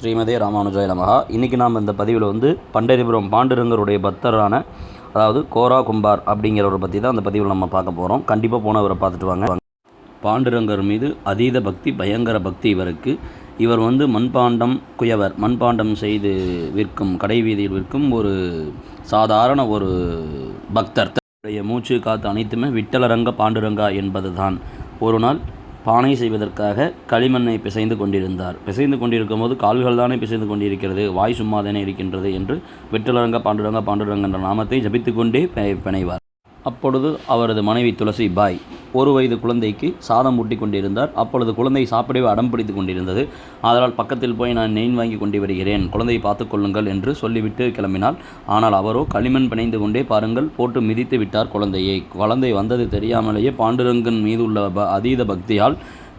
ஸ்ரீமதே ராமானுஜாய நமகா இன்றைக்கி நாம் இந்த பதிவில் வந்து பண்டரிபுரம் பாண்டுரங்கருடைய பக்தரான அதாவது கோரா கும்பார் அப்படிங்கிறவரை பற்றி தான் அந்த பதிவில் நம்ம பார்க்க போகிறோம் கண்டிப்பாக போனவரை பார்த்துட்டு வாங்க. பாண்டுரங்கர் மீது அதீத பக்தி பயங்கர பக்தி இவருக்கு. இவர் வந்து மண்பாண்டம் குயவர். மண்பாண்டம் செய்து விற்கும் கடை வீதியில் விற்கும் ஒரு சாதாரண ஒரு பக்தர். தன்னுடைய மூச்சு காத்து அனைத்துமே விட்டலரங்க பாண்டுரங்கா என்பது தான் ஒரு நாள் பானை செய்வதற்காக களிமண்ணை பிசைந்து கொண்டிருந்தார். பிசைந்து கொண்டிருக்கும் போது கால்கள் தானே பிசைந்து கொண்டிருக்கிறது. வாய் சும்மாதானே இருக்கின்றது என்று வெற்றலரங்க பாண்டுரங்க பாண்டுரங்க என்ற நாமத்தை ஜபித்துக்கொண்டே கொண்டே பிணைவார். அப்பொழுது அவரது மனைவி துளசி பாய் ஒரு வயது குழந்தைக்கு சாதம் ஊட்டி கொண்டிருந்தார். அப்பொழுது குழந்தை சாப்பிடவே அடம் பிடித்து கொண்டிருந்தது. அதனால் பக்கத்தில் போய் நான் நெயின் வாங்கி கொண்டு வருகிறேன். குழந்தையை பார்த்துக்கொள்ளுங்கள் என்று சொல்லிவிட்டு கிளம்பினாள். ஆனால் அவரோ களிமண் பிணைந்து கொண்டே பாருங்கள் போட்டு மிதித்து விட்டார் குழந்தையை. குழந்தை வந்தது தெரியாமலேயே பாண்டுரங்கன் மீது உள்ள ப- அதீத பக்தியால்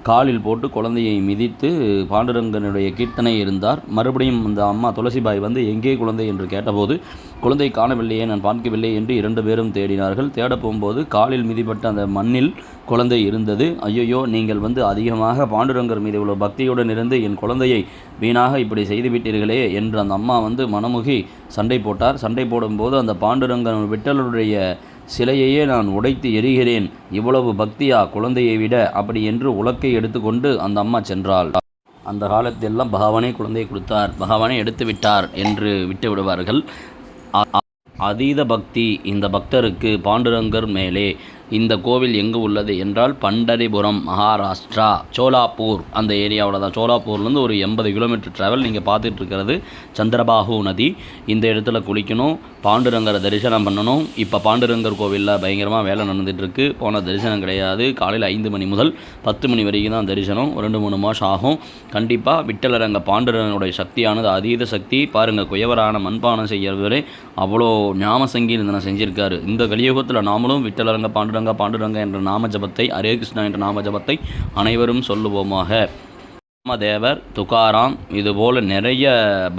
காலில் போட்டு குழந்தையை மிதித்து பாண்டுரங்கனுடைய கீர்த்தனை இருந்தார். மறுபடியும் அந்த அம்மா துளசிபாய் வந்து எங்கே குழந்தை? என்று கேட்டபோது குழந்தை காணவில்லையே நான் பார்க்கவில்லை என்று இரண்டு பேரும் தேடினார்கள். தேட போகும்போது காலில் மிதிப்பட்ட அந்த மண்ணில் குழந்தை இருந்தது. ஐயையோ நீங்கள் வந்து அதிகமாக பாண்டுரங்கர் மீது உள்ள பக்தியுடன் இருந்து என் குழந்தையை வீணாக இப்படி செய்துவிட்டீர்களே என்று அந்த அம்மா வந்து மனமுகி சண்டை போட்டார். சண்டை போடும்போது அந்த பாண்டுரங்கன் விட்டலுடைய சிலையையே நான் உடைத்து எரிகிறேன். இவ்வளவு பக்தியா குழந்தையை விட அப்படி என்று உலக்கை எடுத்துக்கொண்டு அந்த அம்மா சென்றாள். அந்த காலத்திலெல்லாம் பகவானே குழந்தையை கொடுத்தார். பகவானே எடுத்து விட்டார் என்று விட்டு விடுவார்கள். அதீத பக்தி இந்த பக்தருக்கு பாண்டுரங்கர் மேலே இந்த கோவில் எங்கு உள்ளது என்றால் பண்டரிபுரம் மகாராஷ்டிரா சோலாப்பூர். அந்த ஏரியாவில் தான் சோலாப்பூர்லேருந்து ஒரு எண்பது கிலோமீட்டர் ட்ராவல் நீங்கள் பார்த்துட்டு இருக்கிறது சந்திரபாகு நதி. இந்த இடத்துல குளிக்கணும் பாண்டுரங்கரை தரிசனம் பண்ணணும். இப்போ பாண்டுரங்கர் கோவிலில் பயங்கரமாக வேலை நடந்துகிட்ருக்கு போன தரிசனம் கிடையாது. காலையில் ஐந்து மணி முதல் பத்து மணி வரைக்கும் தான் தரிசனம். ரெண்டு மூணு மாதம் ஆகும். கண்டிப்பாக விட்டலரங்க பாண்டுரங்கனுடைய சக்தியானது அதீத சக்தி. பாருங்கள் குயவரான மண்பானம் செய்கிறவரே அவ்வளோ ஞாம சங்கீர்த்தனை செஞ்சுருக்காரு. இந்த கலியுகத்தில் நாமளும் விட்டலரங்க பாண்டுரங்க பாண்டுரங்க என்ற நாம ஜபத்தை ஹரே கிருஷ்ணா என்ற நாம ஜபத்தை அனைவரும் சொல்லுவோமாக. ராமதேவர் துகாராம் இதுபோல் நிறைய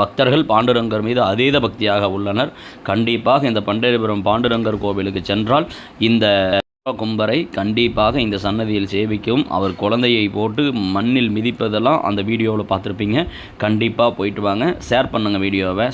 பக்தர்கள் பாண்டுரங்கர் மீது அதீத பக்தியாக உள்ளனர். கண்டிப்பாக இந்த பண்டரிபுரம் பாண்டுரங்கர் கோவிலுக்கு சென்றால் இந்த கும்பரை கண்டிப்பாக இந்த சன்னதியில் சேவிக்கும். அவர் குழந்தையை போட்டு மண்ணில் மிதிப்பதெல்லாம் அந்த வீடியோவில் பார்த்துருப்பீங்க. கண்டிப்பாக போயிட்டு வாங்க. ஷேர் பண்ணுங்கள் வீடியோவை.